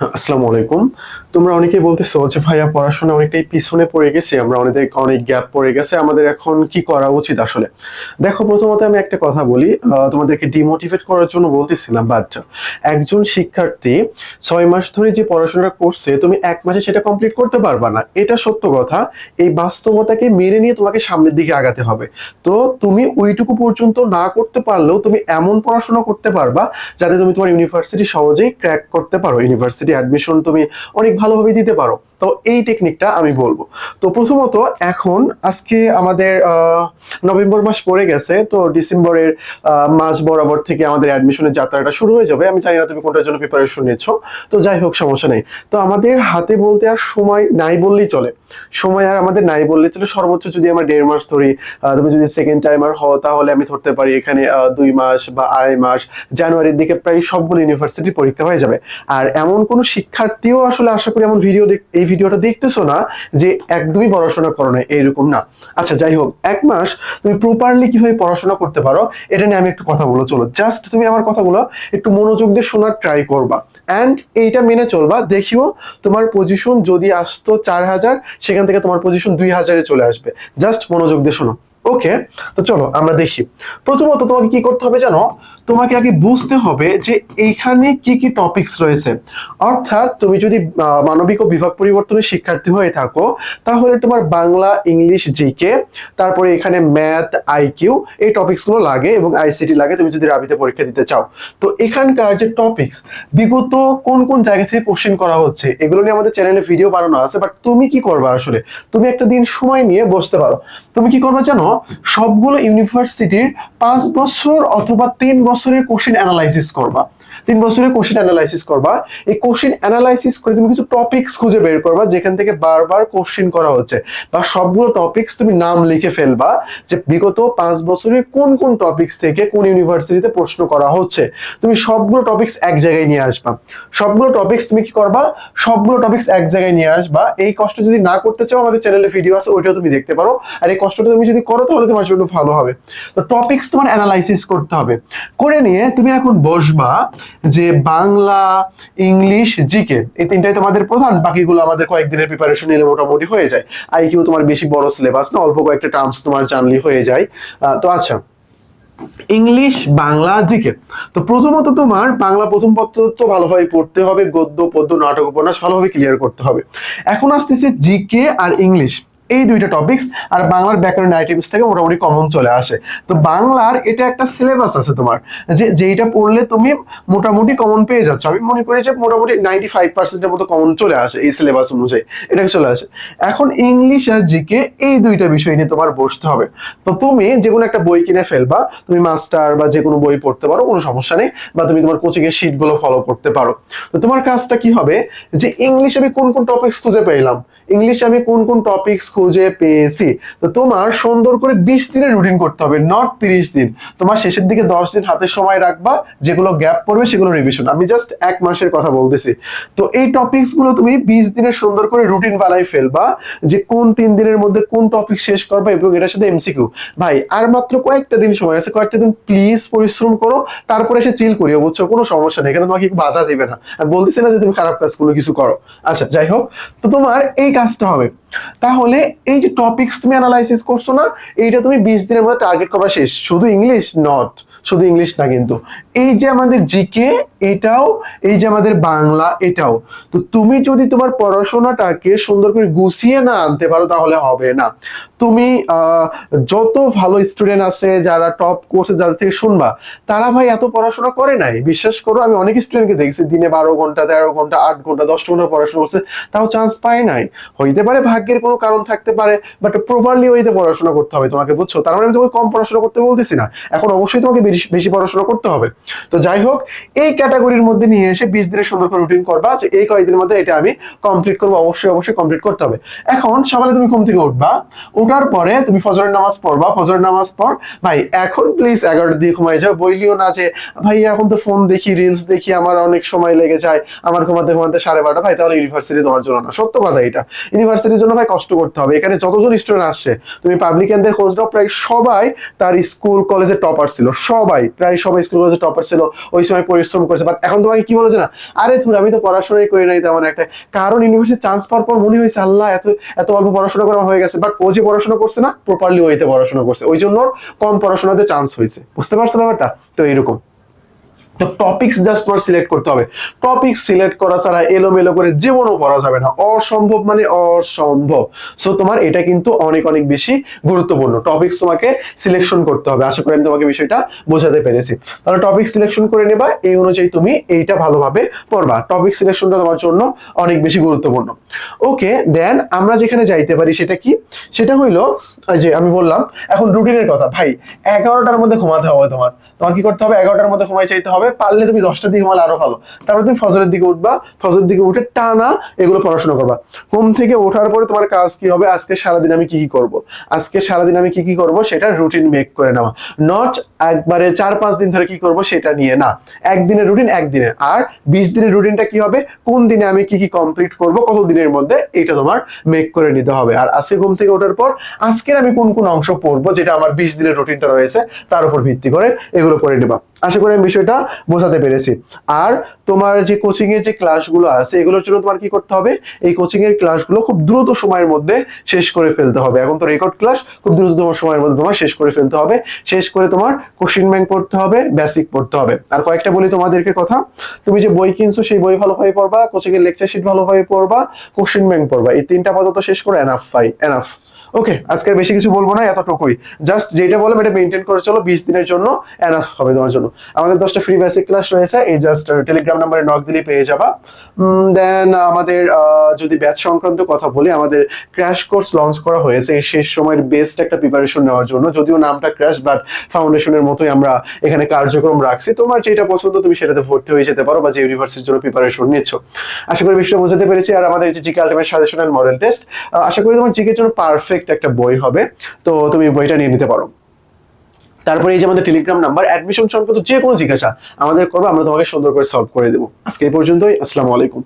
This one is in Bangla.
Huh. আসসালামু আলাইকুম। তোমরা অনেকেই বলতেছো যে ভাইয়া পড়াশোনা অনেকটাই পিছনে পড়ে গেছে, আমরা অনেক অনেক গ্যাপ পড়ে গেছে, আমাদের এখন কি করা উচিত আসলে? দেখো, প্রথমত আমি একটা কথা বলি তোমাদেরকে ডিমোটিভেট করার জন্য বলতেছি না একজন শিক্ষার্থী ছয় মাস ধরে যে পড়াশোনা করছে, তুমি এক মাসে সেটা কমপ্লিট করতে পারবা না। এটা সত্য কথা, এই বাস্তবতাকে মেনে নিয়ে তোমাকে সামনের দিকে আগাতে হবে। তো তুমি ওইটুকু পর্যন্ত না করতে পারলেও তুমি এমন পড়াশোনা করতে পারবা, যাতে তুমি তোমার ইউনিভার্সিটি সহজেই ক্র্যাক করতে পারো ইউনিভার্সিটি অ্যাডমিশন তুমি অনেক ভালোভাবে দিতে পারো। তো এই টেকনিকটা আমি বলব। তো প্রথমত এখন আজকে আমাদের নভেম্বর মাস পড়ে গেছে, তো ডিসেম্বরের মাঝ বরাবর থেকে আমাদের অ্যাডমিশনের যাত্রাটা শুরু হয়ে যাবে। আমি জানি না তুমি কোনটার জন্য প্রিপারেশন নিচ্ছ তো যাই হোক, সমস্যা নেই। তো আমাদের হাতে বলতে আর সময় নাই বললেই চলে। সময় আর আমাদের নাই বললেই চলে। সর্বোচ্চ যদি আমরা দেড় মাস ধরি তুমি যদি সেকেন্ড টাইমার হও, তাহলে আমি ধরতে পারি এখানে দুই মাস বা আড়াই মাস, জানুয়ারির দিকে প্রায় সবগুলো ইউনিভার্সিটি পরীক্ষা হয়ে যাবে। আর এমন কোনো শিক্ষার্থীও আসলে আশা করি এমন ভিডিও এই ভিডিওটা দেখতেছো না যে একদমই পড়াশোনা করো না এইরকম না। আচ্ছা যাই হোক, এক মাস তুমি প্রপারলি কীভাবে পড়াশোনা করতে পারো, এটা নিয়ে আমি একটু কথা বলো চলো জাস্ট তুমি আমার কথাগুলো একটু মনোযোগ দিয়ে শোনার ট্রাই করবা। অ্যান্ড এইটা মেনে চলবা, দেখিও তোমার পজিশন যদি আসতো চার হাজার, সেখান থেকে তোমার পজিশন দুই হাজারে চলে আসবে। জাস্ট মনোযোগ দিয়ে শোনো। ওকে তো চলো, আমরা দেখি। প্রথমত তোমাকে কি করতে হবে জানো? তোমাকে আগে বুঝতে হবে যে এইখানে কি কি টপিকস রয়েছে। অর্থাৎ তুমি যদি মানবিক ও বিভাগ পরিবর্তনের শিক্ষার্থী হয়ে থাকো, তাহলে তোমার বাংলা, ইংলিশ, জিকে, তারপরে এখানে ম্যাথ আইকিউ এই টপিকসগুলো লাগে এবং আইসিটি লাগে, তুমি যদি রাবিতে পরীক্ষা দিতে চাও। তো এখানকার যে টপিকস বিগত কোন কোন জায়গা থেকে কোশ্চেন করা হচ্ছে, এগুলো নিয়ে আমাদের চ্যানেলে ভিডিও বানানো আছে বাট তুমি কি করবে আসলে? তুমি একটা দিন সময় নিয়ে বসতে পারো। তুমি কি করবে জানো, সবগুলো ইউনিভার্সিটির পাঁচ বছর অথবা তিন বছরের কোশ্চেন অ্যানালাইসিস করবা। তিন বছরের কোশ্চেন অ্যানালাইসিস করবা। এই কোশ্চেন অ্যানালাইসিস করে তুমি কিছু টপিকস খুঁজে বের করবা, যেখান থেকে বারবার কোশ্চেন করা হচ্ছে বা সবগুলো টপিকস তুমি নাম লিখে ফেলবা যে বিগত পাঁচ বছরে কোন কোন টপিকস থেকে কোন ইউনিভার্সিটিতে প্রশ্ন করা হচ্ছে। তুমি সবগুলো টপিকস এক জায়গায় নিয়ে আসবা। সবগুলো টপিকস তুমি কি করবা? সবগুলো টপিকস এক জায়গায় নিয়ে আসবা। এই কষ্ট যদি না করতে চাও, আমাদের চ্যানেলে ভিডিও আছে, ওইটাও তুমি দেখতে পারো। আর এই কষ্টটা তুমি যদি করো, তাহলে তোমার জন্য ভালো হবে। তো টপিকস তোমার অ্যানালাইসিস করতে হবে। করে নিয়ে তুমি এখন বসবা যে বাংলা, ইংলিশ, জিকে, এই তিনটাই তোমাদের প্রধান, বাকিগুলো আমাদের কয়েকদিনের প্রিপারেশন নিলে মোটামুটি হয়ে যায়। আইকিউ তোমার বেশি বড় সিলেবাস না, অল্প কয়েকটা টার্মস তোমার জানলি হয়ে যায়। তো আচ্ছা ইংলিশ, বাংলা, জিকে, তো প্রথমত তোমার বাংলা প্রথম পত্র তো ভালোভাবে পড়তে হবে, গদ্য, পদ্য, নাটক, উপন্যাস ভালোভাবে ক্লিয়ার করতে হবে। এখন আসতেছে জিকে আর ইংলিশ। এই দুইটা টপিকস আর বাংলার ব্যাকরণ আইটেমস থেকে মোটামুটি কমন চলে আসে। তো বাংলার এটা একটা সিলেবাস আছে তোমার, যে যেইটা পড়লে তুমি মোটামুটি কমন পেয়ে যাচ্ছ। আমি মনে করি যে মোটামুটি নাইনটি ফাইভ পার্সেন্টের মতো কমন চলে আসে এই সিলেবাস অনুযায়ী এটা চলে আসে। এখন ইংলিশ আর জিকে এই দুইটা বিষয় নিয়ে তোমার বসতে হবে। তো তুমি যে কোনো একটা বই কিনে ফেলবা, তুমি মাস্টার বা যে কোনো বই পড়তে পারো, কোনো সমস্যা নেই, বা তুমি তোমার কোচিং এর শিটগুলো ফলো করতে পারো। তো তোমার কাজটা কি হবে? যে ইংলিশ আমি কোন কোন টপিকস খুঁজে পেলাম? ইংলিশে আমি কোন কোন টপিকস খুঁজে পেয়েছি? তো তোমার সুন্দর করে বিশ দিনের রুটিন করতে হবে নট তিরিশ দিন। তোমার শেষের দিকে দশ দিন হাতে সময় রাখবা, যেগুলো গ্যাপ পড়বে সেগুলো রিভিশন আমি জাস্ট এক মাসের কথা বলতেছি। তো এই টপিকসগুলো তুমি বিশ দিনের সুন্দর করে রুটিন বানাই ফেলবা, যে কোন তিন দিনের মধ্যে কোন টপিক শেষ করবা এবং এটার সাথে এমসিকিউ ভাই, আর মাত্র কয়েকটা দিন সময় আছে, কয়েকটা দিন প্লিজ পরিশ্রম করো, তারপরে এসে চিল করিও, বুঝছ? কোনো সমস্যা নেই, এখানে তোমাকে বাধা দিবে না। আমি বলতেছি না যে তুমি খারাপ কাজ কোনো কিছু করো। আচ্ছা যাই হোক। তো তোমার এই কাজটা হবে। তাহলে এই যে টপিক্স তুমি অ্যানালাইসিস করছ না, এইটা তুমি বিশ দিনের মধ্যে টার্গেট করা শেষ। শুধু ইংলিশ নট শুধু ইংলিশ না কিন্তু। এই যে আমাদের জিকে এটাও, এই যে আমাদের বাংলা, এটাও। তো তুমি যদি তোমার পড়াশোনাটাকে সুন্দর করে গুছিয়ে না আনতে পারো, তাহলে হবে না। তুমি যত ভালো স্টুডেন্ট আছে, যারা টপ কোর্সে যাদের থেকে শুনবা, তারা ভাই এত পড়াশোনা করে নাই। বিশ্বাস করো, আমি অনেক স্টুডেন্টকে দেখছি, দিনে বারো ঘণ্টা, তেরো ঘণ্টা, আট ঘণ্টা, দশ ঘণ্টা পড়াশোনা করছে, তাও চান্স পায় নাই। হইতে পারে ভাগ্যের কোনো কারণ থাকতে পারে বাট প্রপারলি ওইতে পড়াশোনা করতে হবে তোমাকে, বুঝছ? তার মানে আমি তোমাকে কম পড়াশোনা করতে বলতেছি না। এখন অবশ্যই তোমাকে বেশি পড়াশোনা করতে হবে। তো যাই হোক, এই ক্যাটাগরির মধ্যে নিয়ে এসে বিশ দিনের সুন্দর করে রুটিন করবা। যে এই কয়েকদিনের মধ্যে এটা আমি কমপ্লিট করব, অবশ্যই অবশ্যই কমপ্লিট করতে হবে। এখন সকালে তুমি ঘুম থেকে উঠবা ওঠার পরে তুমি ফজরের নামাজ পড়বা। ফজরের নামাজ পর ভাই, এখন প্লিজ এগারোটা দিয়ে ঘুমাই যাও। বইলিও না যে, ভাই, এখন তো ফোন দেখি রিলস দেখি, আমার অনেক সময় লেগে যায়। আমার ঘুমাতে ঘুমাতে সাড়ে বারোটা। ভাই, তাহলে ইউনিভার্সিটি তোমার জন্য না। সত্য কথা এটা। ইউনিভার্সিটির জন্য ভাই কষ্ট করতে হবে। এখানে যতজন স্টুডেন্ট আসছে, তুমি পাবলিকানদের খোঁজ নাও প্রায় সবাই তার স্কুল কলেজে টপার ছিল। সবাই, প্রায় সবাই স্কুল কলেজে টপার টপার ছিল, ওই সময় পরিশ্রম করেছে। বাট এখন তোমাকে কি বলেছে না? আরে তুমি, আমি তো পড়াশোনাই করি নাই তেমন একটা। কারণ ইউনিভার্সিটি চান্স পাওয়ার পর মনে হয়েছে, আল্লাহ, এত এত অল্প পড়াশোনা করা হয়ে গেছে। বাট ও যে পড়াশোনা করছে না প্রপারলি ওইতে পড়াশোনা করছে। ওই জন্য কম পড়াশোনাতে চান্স হয়েছে। বুঝতে পারছ ব্যাপারটা? তো এইরকম। তো টপিকস জাস্ট তোমার সিলেক্ট করতে হবে। টপিক সিলেক্ট করা ছাড়া এলোমেলো করে জীবনও করা যাবে না। অসম্ভব মানে অসম্ভব। সো তোমার এটা কিন্তু অনেক অনেক বেশি গুরুত্বপূর্ণ। টপিকস তোমাকে সিলেকশন করতে হবে। আশা করি আমি তোমাকে বিষয়টা বোঝাতে পেরেছি। তাহলে টপিক সিলেকশন করে নেবা। এই অনুযায়ী তুমি এইটা ভালোভাবে পড়বা। টপিক সিলেকশনটা তোমার জন্য অনেক বেশি গুরুত্বপূর্ণ। ওকে দেন আমরা যেখানে যাইতে পারি সেটা কি? সেটা হইল যে আমি বললাম, এখন রুটিনের কথা। ভাই, এগারোটার মধ্যে ঘুমাতে হবে তোমার। তোমার কি করতে হবে? এগারোটার মধ্যে ঘুমাই চাইতে হবে। পারলে তুমি দশটার দিকে ঘুমালে আরও ভালো তারপরে তুমি ফজরের দিকে উঠবা। ফজরের দিকে উঠে টানা এগুলো পড়াশোনা করবা। ঘুম থেকে ওঠার পরে তোমার কাজ কি হবে? আজকে সারাদিন আমি কি কি করব? আজকে সারাদিন আমি কি কি করব? সেটা রুটিন মেক করে নেওয়া। নট একবারে চার পাঁচ দিন ধরে কি করব সেটা নিয়ে না। একদিনের রুটিন একদিনে। আর বিশ দিনের রুটিনটা কি হবে? কোন দিনে আমি কি কি কমপ্লিট করব? কত দিনের মধ্যে? এটা তোমার মেক করে নিতে হবে। আর আজকে ঘুম থেকে ওঠার পর আজকের আমি কোন কোন অংশ পড়ব? যেটা আমার বিশ দিনের রুটিনটা রয়েছে, তার উপর ভিত্তি করে এগুলো করে নেবা। আশা করি আমি বিষয়টা বোঝাতে পেরেছি। আর তোমার যে কোচিং এর যে ক্লাসগুলো আছে, এগুলোর জন্য তোমার কি করতে হবে? এই কোচিং এর ক্লাসগুলো খুব দ্রুত সময়ের মধ্যে শেষ করে ফেলতে হবে। এখন তো রেকর্ড ক্লাস খুব দ্রুততম সময়ের মধ্যে তোমার শেষ করে ফেলতে হবে। শেষ করে তোমার কোশ্চিন ব্যাংক পড়তে হবে বেসিক পড়তে হবে। আর কয়েকটা বলি তোমাদেরকে কথা। তুমি যে বই কিনছো, সেই বই ভালোভাবে পড়বা কোচিং এর লেকচার শিট ভালোভাবে পড়বা কোশ্চিন ব্যাংক পড়বা। এই তিনটা আপাতত শেষ করে এনাফ ফাই এনাফ ওকে আজকে বেশি কিছু বলব না এতটুকুই। জাস্ট যেটা বললাম এটা মেনটেন করে চলো বিশ দিনের জন্য এনাফ হবে তোমার জন্য। আমাদের দশটা ফ্রি বেসিক ক্লাস রয়েছে এই জাস্ট টেলিগ্রাম নাম্বারে নক দিলে পেয়ে যাবা। দেন আমাদের আহ, যদি ব্যাচ সংক্রান্ত কথা বলি আমাদের ক্র্যাশ কোর্স লঞ্চ করা হয়েছে এই শেষ সময়ের বেস্ট একটা প্রিপারেশন নেওয়ার জন্য। যদিও নামটা ক্র্যাশ বাট ফাউন্ডেশনের মতোই আমরা এখানে কার্যক্রম রাখছি। তোমার যেটা পছন্দ তুমি সেটাতে ভর্তি হয়ে যেতে পারো বা যে ইউনিভার্সিটির জন্য প্রিপারেশন নিচ্ছ। আশা করি বিষয়টা বোঝাতে পেরেছি। আর আমাদের যে GK ultimate suggestion and model test আশা করি তোমার জিকের জন্য পারফেক্ট একটা বই হবে। তো তুমি বইটা নিয়ে নিতে পারো। তারপরে এই যে আমাদের টেলিগ্রাম নাম্বার অ্যাডমিশন সংক্রান্ত যে কোনো জিজ্ঞাসা আমাদের করবে, আমরা তোমাকে সুন্দর করে সলভ করে দেবো। আজকে এই পর্যন্তই, আসসালামু আলাইকুম।